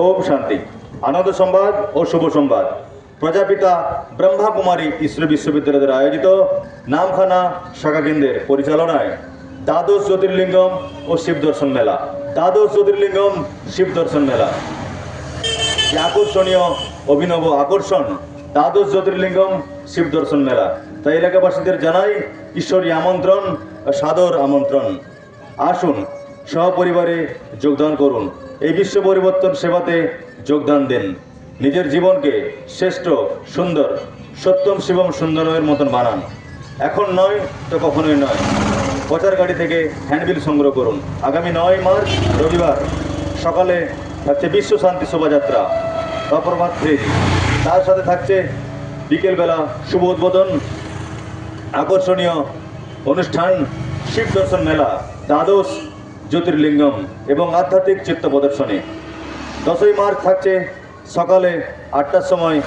ওম শান্তি। আনন্দ সংবাদ ও শুভ সংবাদ। প্রজাপিতা ব্রহ্মা কুমারী ইসরো বিশ্ববিদ্যালয়ের আয়োজিত নামখানা শাখা কেন্দ্রের পরিচালনায় দ্বাদশ জ্যোতির্লিঙ্গম ও শিব দর্শন মেলা। দ্বাদশ জ্যোতির্লিঙ্গম, শিব দর্শন মেলা। যে আকর্ষণীয় অভিনব আকর্ষণ, দ্বাদশ জ্যোতির্লিঙ্গম, শিব দর্শন মেলা। তাই এলাকাবাসীদের জানাই ঈশ্বরী আমন্ত্রণ, সাদর আমন্ত্রণ। আসুন সহপরিবারে যোগদান করুন। এই বিশ্ব পরিবর্তন সেবাতে যোগদান দিন। নিজের জীবনকে শ্রেষ্ঠ, সুন্দর, সত্যম শিবম সুন্দরমের মতন বানান। এখন নয় তো কখনোই নয়। প্রচার গাড়ি থেকে হ্যান্ডবিল সংগ্রহ করুন। আগামী নয় মার্চ, রবিবার সকালে থাকছে বিশ্ব শান্তি শোভাযাত্রা। অপরমাত ফ্রেজি তার সাথে থাকছে বিকেলবেলা শুভ উদ্বোধন, আকর্ষণীয় অনুষ্ঠান, শিব দর্শন মেলা, দ্বাদশ জ্যোতির্লিঙ্গম এবং আধ্যাত্মিক চিত্ত প্রদর্শনী। দশই মার্চ থাকছে সকালে আটটার সময়।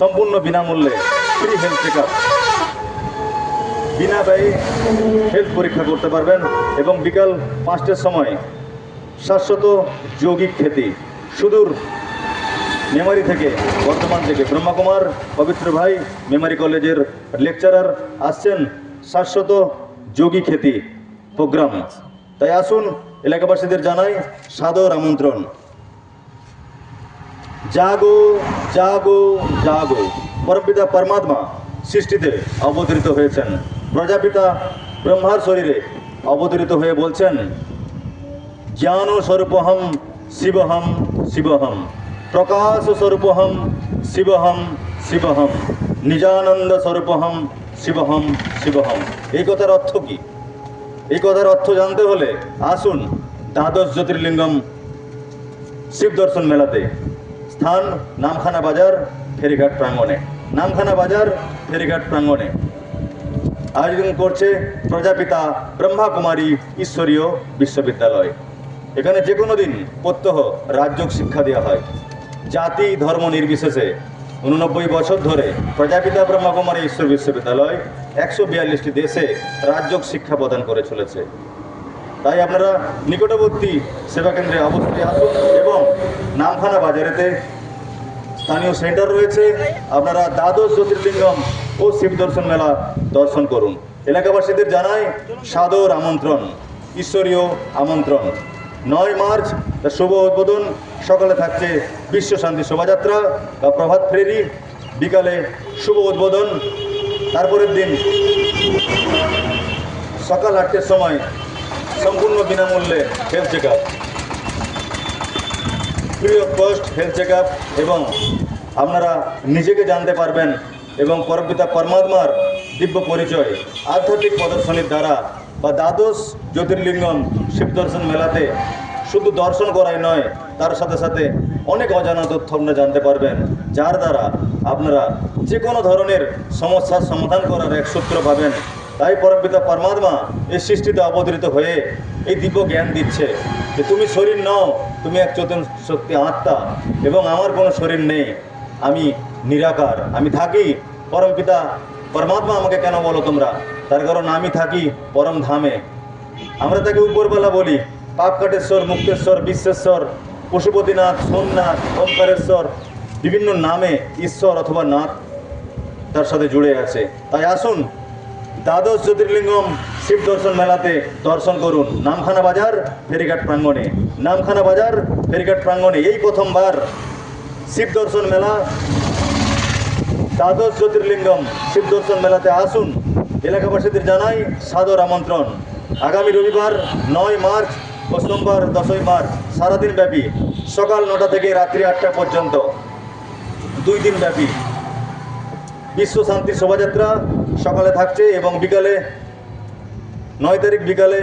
সম্পূর্ণ বিনামূল্যে ফ্রি হেলথ চেক বিনা ব্যয়ে হেলথ পরীক্ষা করতে পারবেন এবং বিকাল পাঁচটার সময় শাশ্বত যৌগিক খ্যাতি সুদূর মেমারি থেকে বর্ধমান থেকে। ব্রহ্মকুমার পবিত্র ভাই মেমারি কলেজের লেকচারার আসছেন শাশ্বত যোগী খ্যাতি প্রোগ্রাম তাই আসুন এলাকাবাসীদের জানাই সাদর আমন্ত্রণ। জাগো জাগো জাগো। পরমপিতা পরমাত্মা সৃষ্টিতে অবতরিত হয়েছেন। প্রজাপিতা ব্রহ্মার শরীরে অবতরিত হয়ে বলছেন, জ্ঞান স্বরূপহম শিবহম শিবহম, প্রকাশ স্বরূপহম শিবহম শিবহম, নিজানন্দ স্বরূপহম শিবহম শিবহম। এই কথার অর্থ কি? এই কথার অর্থ জানতে হলে আসুন দ্বাদশ জ্যোতির্লিঙ্গম শিব দর্শন মেলাতে। স্থান নামখানা বাজার, ফেরিঘাট প্রাঙ্গণে। নামখানা বাজার, ফেরিঘাট প্রাঙ্গণে। আয়োজন করছে প্রজাপিতা ব্রহ্মা কুমারী ঈশ্বরীয় বিশ্ববিদ্যালয়। এখানে যে কোনো দিন প্রত্যহ রাজ্যক শিক্ষা দেওয়া হয়। জাতি ধর্ম নির্বিশেষে উননব্বই বছর ধরে প্রজাপিতা ব্রহ্মা কুমারী ঈশ্বর বিশ্ববিদ্যালয় একশো বিয়াল্লিশটি দেশে রাজ্যক শিক্ষা প্রদান করে চলেছে। তাই আপনারা নিকটবর্তী সেবা কেন্দ্রে অবশ্যই আসুন এবং নামখানা বাজারেতে স্থানীয় সেন্টার রয়েছে। আপনারা দ্বাদশ জ্যোতির্লিঙ্গম ও শিব দর্শন মেলা দর্শন করুন। এলাকাবাসীদের জানাই সাদর আমন্ত্রণ, ঈশ্বরীয় আমন্ত্রণ। নয় মার্চ শুভ উদ্বোধন। সকালে থাকছে বিশ্ব শান্তি শোভাযাত্রা বা প্রভাত ফেরি। বিকালে শুভ উদ্বোধন। তারপরের দিন সকাল আটটার সময় সম্পূর্ণ বিনামূল্যে health check up free of cost health check up এবং আপনারা নিজেকে জানতে পারবেন এবং পরপিতা পরমাত্মার দিব্য পরিচয়, আধ্যাত্মিক প্রদর্শনীর দ্বারা বা দ্বাদশ জ্যোতির্লিঙ্গম শিব দর্শন মেলাতে শুধু দর্শন করাই নয়, তার সাথে সাথে অনেক অজানা তথ্য আপনারা জানতে পারবেন, যার দ্বারা আপনারা যে কোনো ধরনের সমস্যার সমাধান করার এক সূত্র পাবেন। তাই পরমপিতা পরমাত্মা এই সৃষ্টিতে অবতরিত হয়ে এই দিব্য জ্ঞান দিচ্ছে যে তুমি শরীর নও, তুমি এক চতুর শক্তি আত্মা এবং আমার কোনো শরীর নেই, আমি নিরাকার, আমি থাকি। পরমপিতা পরমাত্মা আমাকে কেন বলো তোমরা? তার কারণ আমি থাকি পরম ধামে। আমরা তাকে উপরবেলা বলি পাপকাটেশ্বর মুক্তেশ্বর, বিশ্বেশ্বর, পশুপতিনাথ, সোমনাথ ওমকারেশ্বর বিভিন্ন নামে ঈশ্বর অথবা নাথ তার সাথে জুড়ে আছে। তাই আসুন, দ্বাদশ জ্যোতির্লিঙ্গম শিব দর্শন মেলাতে দর্শন করুন। নামখানা বাজার, ফেরিঘাট প্রাঙ্গণে। নামখানা বাজার, ফেরিঘাট প্রাঙ্গণে। এই প্রথমবার শিব দর্শন মেলা, দ্বাদশ জ্যোতির্লিঙ্গম শিব দর্শন মেলাতে আসুন। এলাকাবাসীদের জানাই সাদর আমন্ত্রণ। আগামী রবিবার নয় মার্চ সোমবার দশই মার্চ সারাদিন ব্যাপী সকাল নটা থেকে রাত্রি আটটা পর্যন্ত। দুই দিন ব্যাপী বিশ্ব শান্তি শোভাযাত্রা সকালে থাকছে এবং বিকালে, নয় তারিখ বিকালে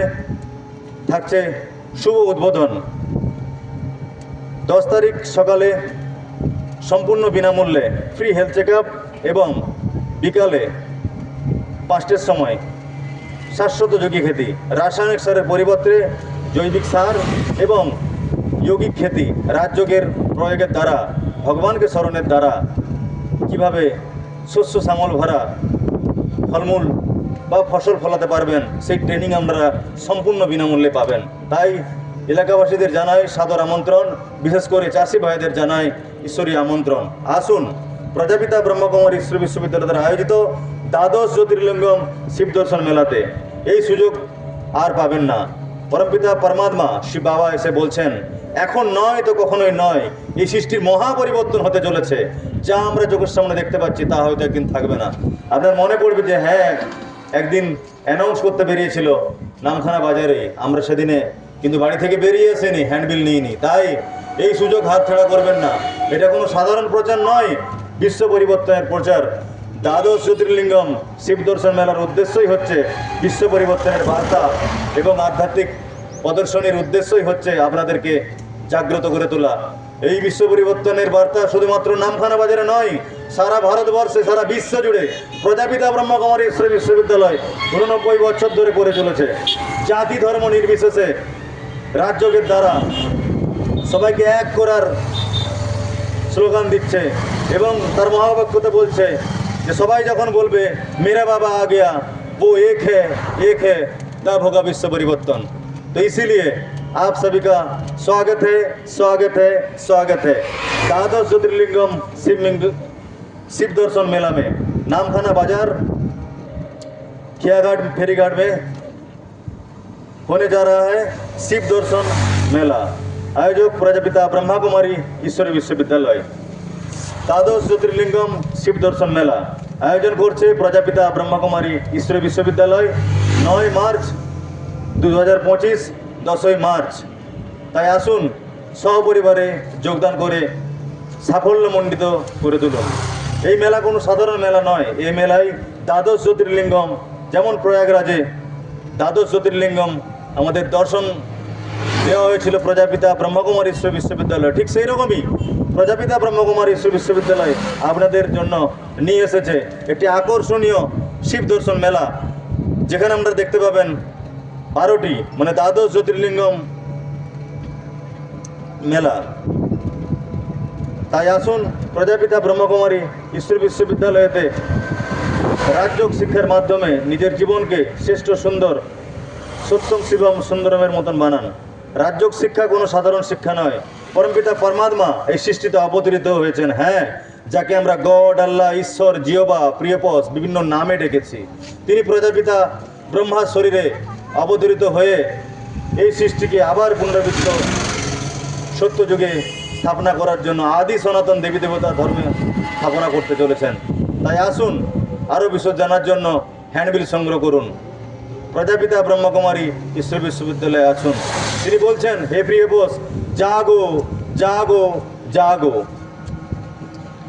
থাকছে শুভ উদ্বোধন। দশ তারিখ সকালে সম্পূর্ণ বিনামূল্যে ফ্রি হেলথ চেক এবং বিকালে পাঁচটার সময় শাশ্বত যোগী খেতি। রাসায়নিক সারের পরিবর্তে জৈবিক সার এবং যৌগিক খেতি রাজযোগের প্রয়োগের দ্বারা, ভগবানকে স্মরণের দ্বারা কীভাবে শস্য শ্যামল ভরা ফলমূল বা ফসল ফলাতে পারবেন, সেই ট্রেনিং আমরা সম্পূর্ণ বিনামূল্যে পাবেন। তাই এলাকাবাসীদের জানাই সাদর আমন্ত্রণ, বিশেষ করে চাষি ভাইদের জানাই ঈশ্বরী আমন্ত্রণ। আসুন, প্রজাপিতা ব্রহ্মকুমারী শ্রী বিশ্ববিদ্যালয় দ্বারা আয়োজিত দ্বাদশ জ্যোতির্লিঙ্গম শিব দর্শন মেলাতে। এই সুযোগ আর পাবেন না। পরমপিতা পরমাত্মা শিব বাবা এসে বলছেন, এখন নয় তো কখনোই নয়। এই সৃষ্টির মহা পরিবর্তন হতে চলেছে। যা আমরা চোখের সামনে দেখতে পাচ্ছি তা হয়তো একদিন থাকবে না। আপনার মনে পড়বে যে হ্যাঁ একদিন অ্যানাউন্স করতে বেরিয়েছিল নামখানা বাজারে, আমরা সেদিনে কিন্তু বাড়ি থেকে বেরিয়ে এসেনি হ্যান্ডবিল নিইনি। তাই এই সুযোগ হাত হাতছাড়া করবেন না। এটা কোনো সাধারণ প্রচার নয়, বিশ্ব পরিবর্তনের প্রচার। দ্বাদশ জ্যোতির্লিঙ্গম শিব দর্শন মেলার উদ্দেশ্যই হচ্ছে বিশ্ব পরিবর্তনের বার্তা এবং আধ্যাত্মিক প্রদর্শনীর উদ্দেশ্যই হচ্ছে আপনাদেরকে জাগ্রত করে তোলা। এই বিশ্ব পরিবর্তনের বার্তা শুধুমাত্র নামখানা বাজারে নয়, সারা ভারতবর্ষে, সারা বিশ্ব জুড়ে প্রজাপিতা ব্রহ্মকুমারী ঈশ্বরী বিশ্ববিদ্যালয় উননব্বই বছর ধরে করে চলেছে জাতি ধর্ম নির্বিশেষে রাজ্যের দ্বারা সবাইকে এক করার স্লোগান দিচ্ছে এবং তার মহাবাক্যতে বলছে যে সবাই যখন বলবে মেরা বাবা आ गया वो एक है एक है तब होगा विश्व परिवर्तन तो इसीलिए आप सभी का स्वागत है स्वागत है स्वागत है द्वादश ज्योतिर्लिंगम शिव मिंग- शिव दर्शन मेला में नामखाना बाजार खियाघाट फेरीघाट में होने जा रहा है शिव दर्शन मेला आयोजक प्रजापिता ब्रह्मा कुमारी ईश्वरी विश्वविद्यालय দ্বাদশ জ্যোতির্লিঙ্গম শিব দর্শন মেলা। আয়োজন করছে প্রজাপিতা ব্রহ্মকুমারী ঈশ্বরী বিশ্ববিদ্যালয়, নয় মার্চ দু হাজার পঁচিশ, দশই মার্চ। তাই আসুন সহপরিবারে যোগদান করে সাফল্যমণ্ডিত করে তুলুন। এই মেলা কোনো সাধারণ মেলা নয়, এই মেলায় দ্বাদশ জ্যোতির্লিঙ্গম, যেমন প্রয়াগরাজে দ্বাদশ জ্যোতির্লিঙ্গম আমাদের দর্শন দেওয়া হয়েছিল প্রজাপিতা ব্রহ্মকুমারী ঈশ্বর বিশ্ববিদ্যালয়। ঠিক সেই রকমই প্রজাপিতা ব্রহ্মকুমারী বিশ্ববিদ্যালয় আপনাদের জন্য নিয়ে এসেছে একটি আকর্ষণীয় শিব দর্শন মেলা, যেখানে আমরা দেখতে পাবেন বারোটি মানে দ্বাদশ জ্যোতির্লিঙ্গম মেলা। তাই আসুন, প্রজাপিতা ব্রহ্মকুমারী ঈশ্বর বিশ্ববিদ্যালয়তে রাজযোগ শিক্ষার মাধ্যমে নিজের জীবনকে শ্রেষ্ঠ সুন্দর, সত্যম শিবম সুন্দরমের মতন বানান। রাজযোগ শিক্ষা কোনো সাধারণ শিক্ষা নয়। পরমপিতা পরমাত্মা এই সৃষ্টিতে অবতরিত হয়েছেন হ্যাঁ যাকে আমরা গড, আল্লাহ, ঈশ্বর জিওবা প্রিয়পস বিভিন্ন নামে ডেকেছি। তিনি প্রজাপিতা ব্রহ্মার শরীরে অবতরিত হয়ে এই সৃষ্টিকে আবার পুনরাবৃত্ত সত্য যুগে স্থাপনা করার জন্য আদি সনাতন দেবী দেবতা ধর্মে স্থাপনা করতে চলেছেন। তাই আসুন আরও বিশদ জানার জন্য হ্যান্ডবিল সংগ্রহ করুন। প্রজাপিতা ব্রহ্মকুমারী ঈশ্বর বিশ্ববিদ্যালয়ে আছেন তিনি বলছেন, হে প্রিয় বোস জাগো জাগো জাগো।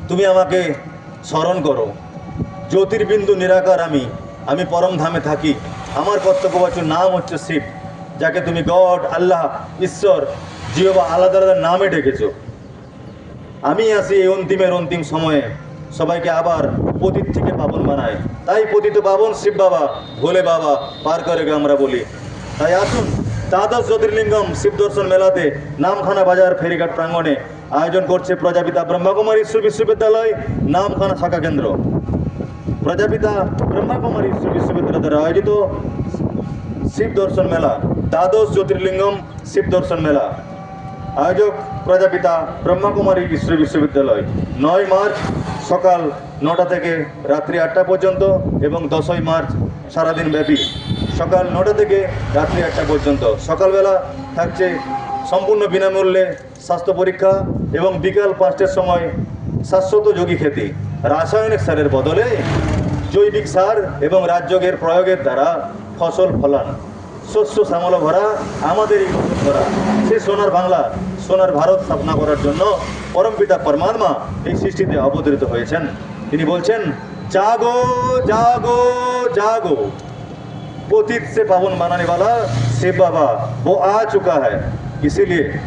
তুমি আমাকে স্মরণ করো, জ্যোতির্বিন্দু নিরাকার আমি আমি পরম ধামে থাকি। আমার কর্তব্যবাচুর নাম হচ্ছে শিব, যাকে তুমি গড, আল্লাহ, ঈশ্বর জিও বা আলাদা আলাদা নামে ডেকেছ। আমি আসি এই অন্তিমের অন্তিম সময়ে, সবাইকে আবার পতিত থেকে পাবন বানায়। তাই পতিত পাবন শিব বাবা, ভোলে বাবা, পার করে আমরা বলি। তাই আসুন দ্বাদশ জ্যোতির্লিঙ্গম শিবদর্শন মেলাতে নামখানা বাজার, ফেরিঘাট প্রাঙ্গণে আয়োজন করছে প্রজাপিতা ব্রহ্মকুমারী ঈশ্বর বিশ্ববিদ্যালয় নামখানা শাখা কেন্দ্র। প্রজাপিতা ব্রহ্মকুমারী বিশ্ববিদ্যালয় দ্বারা আয়োজিত শিব দর্শন মেলা, দ্বাদশ জ্যোতির্লিঙ্গম শিব দর্শন মেলা। আয়োজক প্রজাপিতা ব্রহ্মকুমারী ঈশ্বর বিশ্ববিদ্যালয়। নয় মার্চ সকাল নটা থেকে রাত্রি আটটা পর্যন্ত এবং দশই মার্চ সারাদিন ব্যাপী। সকাল নটা থেকে রাত্রি আটটা পর্যন্ত। সকালবেলা থাকছে সম্পূর্ণ বিনামূল্যে স্বাস্থ্য পরীক্ষা এবং বিকাল পাঁচটার সময় শাশ্বত যোগী খেতি। রাসায়নিক সারের বদলে জৈবিক সার এবং রাজযোগের প্রয়োগের দ্বারা ফসল ফলান। শস্য শ্যামল ভরা, আমাদেরই ভরা। সে সোনার বাংলা, সোনার ভারত স্থাপনা করার জন্য পরমপিতা পরমাত্মা এই সৃষ্টিতে অবতরিত হয়েছেন। তিনি বলছেন, জাগো জাগো জাগো। पतित से पावन बनाने वाला शिव बाबा वो आ चुका है इसीलिए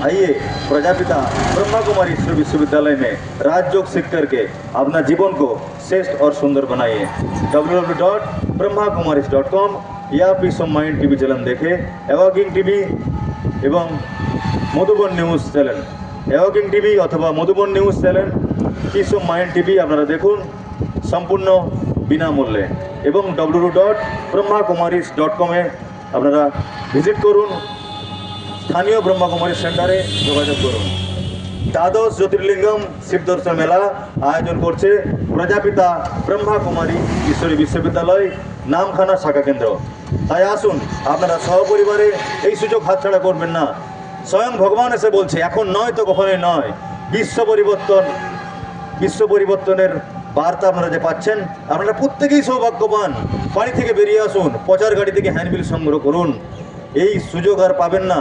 आइए प्रजापिता ब्रह्मा कुमारी ईश्वर विश्वविद्यालय में राजयोग सीख करके अपना जीवन को श्रेष्ठ और सुंदर बनाइए W W dot Brahma Kumari dot com या peace of mind TV channel দেখে এভাগিং টিভি এবং Madhuban news channel awakening TV অথবা Madhuban news channel peace of mind TV আপনারা দেখুন সম্পূর্ণ বিনামূল্যে এবং W dot Brahma Kumaris dot কমে আপনারা ভিজিট করুন। স্থানীয় ব্রহ্মকুমারী সেন্টারে যোগাযোগ করুন। দ্বাদশ জ্যোতির্লিঙ্গম শিবদর্শন মেলা আয়োজন করছে প্রজাপিতা ব্রহ্মা কুমারী ঈশ্বরী বিশ্ববিদ্যালয় নামখানা শাখা কেন্দ্র। তাই আসুন, আপনারা সহপরিবারে এই সুযোগ হাতছাড়া করবেন না। স্বয়ং ভগবান এসে বলছে, এখন নয় তো কখনোই নয়। বিশ্ব পরিবর্তন, বিশ্ব পরিবর্তনের বার্তা আপনারা যে পাচ্ছেন, আপনারা প্রত্যেকেই সৌভাগ্যবান। বাড়ি থেকে বেরিয়ে আসুন, প্রচার গাড়ি থেকে হ্যান্ডবিল সংগ্রহ করুন। এই সুযোগ আর পাবেন না।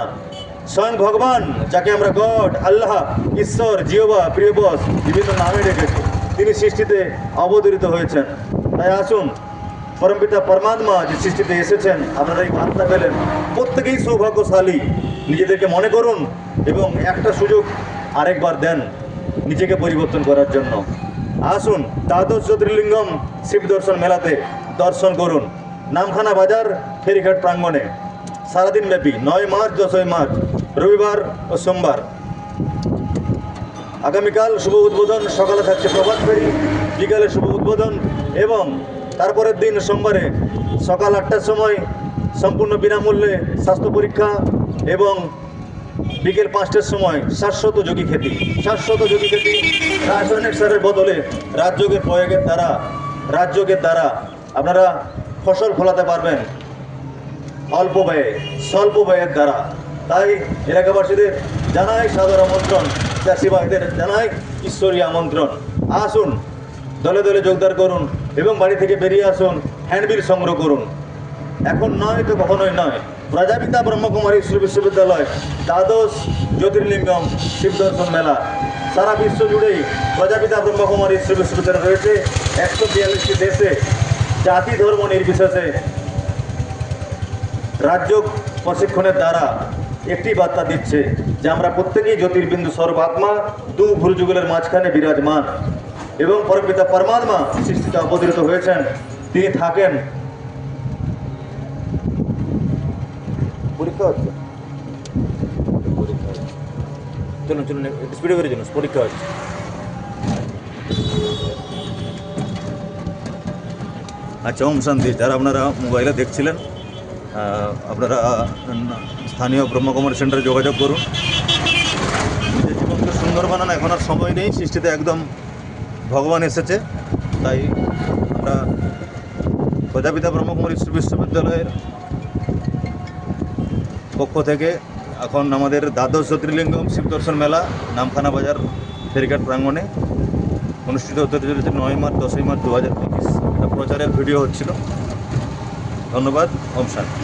স্বয়ং ভগবান, যাকে আমরা গড, আল্লাহ, ঈশ্বর জিওবা প্রিয় বস, বিভিন্ন নামে রেখেছি তিনি সৃষ্টিতে অবতরিত হয়েছেন। তাই আসুন, পরমপিতা পরমাত্মা যে সৃষ্টিতে এসেছেন, আপনারা এই বার্তা পেলেন। প্রত্যেকেই সৌভাগ্যশালী। নিজেদেরকে মনে করুন এবং একটা সুযোগ আরেকবার দেন নিজেকে পরিবর্তন করার জন্য। আসুন দ্বাদশ জ্যোতির্লিঙ্গম শিব দর্শন মেলাতে দর্শন করুন। নামখানা বাজার, ফেরিঘাট প্রাঙ্গণে। সারাদিন ব্যাপী, নয় মার্চ দশই মার্চ, রবিবার ও সোমবার। আগামীকাল শুভ উদ্বোধন, সকালে থাকছে প্রভাত ফেরি, বিকালে শুভ উদ্বোধন এবং তারপরের দিন সোমবারে সকাল আটটার সময় সম্পূর্ণ বিনামূল্যে স্বাস্থ্য পরীক্ষা এবং বিকেল পাঁচটার সময় শাশ্বত যোগী খেতি। শাশ্বত যোগী খেতি রাসায়নিক সারের বদলে রাজ্যকে প্রয়োগের দ্বারা রাজযোগের দ্বারা আপনারা ফসল ফলাতে পারবেন অল্প ব্যয়ে, স্বল্প ব্যয়ের দ্বারা। তাই এলাকাবাসীদের জানাই সাদর আমন্ত্রণ চাষি ভাইদের জানাই ঈশ্বরীয় আমন্ত্রণ। আসুন, দলে দলে যোগদান করুন এবং বাড়ি থেকে বেরিয়ে আসুন, হ্যান্ডবিল সংগ্রহ করুন। এখন নয় তো কখনোই নয়। প্রজাপিতা ব্রহ্মকুমারী বিশ্ব বিশ্ববিদ্যালয় দ্বাদশ জ্যোতির্লিঙ্গম শিবদর্শন মেলা। সারা বিশ্ব জুড়েই প্রজাপিতা ব্রহ্মকুমারী বিশ্ব বিশ্ববিদ্যালয় রয়েছে একশো বিয়াল্লিশটি দেশে জাতি ধর্ম নির্বিশেষে রাজ্য প্রশিক্ষণের দ্বারা একটি বার্তা দিচ্ছে যে আমরা প্রত্যেকেই জ্যোতির্বিন্দু সর্বাত্মা, দু ভুরযুগলের মাঝখানে বিরাজমান এবং পরপিতা পরমাত্মা সৃষ্টিতে অবতরিত হয়েছেন। তিনি থাকেন। পরীক্ষা হচ্ছে। পরীক্ষা। পরীক্ষা হচ্ছে আচ্ছা ওম শান্তি। যারা আপনারা মোবাইলে দেখছিলেন? আপনারা স্থানীয় ব্রহ্মকুমারী সেন্টারে যোগাযোগ করুন। জীবনকে সুন্দর বানানো এখন আর সময় নেই, সৃষ্টিতে একদম ভগবান এসেছে। তাই আমরা প্রজাপিতা ব্রহ্মকুমারী বিশ্ববিদ্যালয়ের পক্ষ থেকে এখন আমাদের দ্বাদশ জ্যোতির্লিঙ্গম শিবদর্শন মেলা, নামখানা বাজার, ফেরিঘাট প্রাঙ্গণে অনুষ্ঠিত হতে চলেছে নয় মার্চ, দশই মার্চ দু হাজার পঁচিশ। এটা প্রচারের ভিডিও হচ্ছিল। ধন্যবাদ, ওম শান্তি।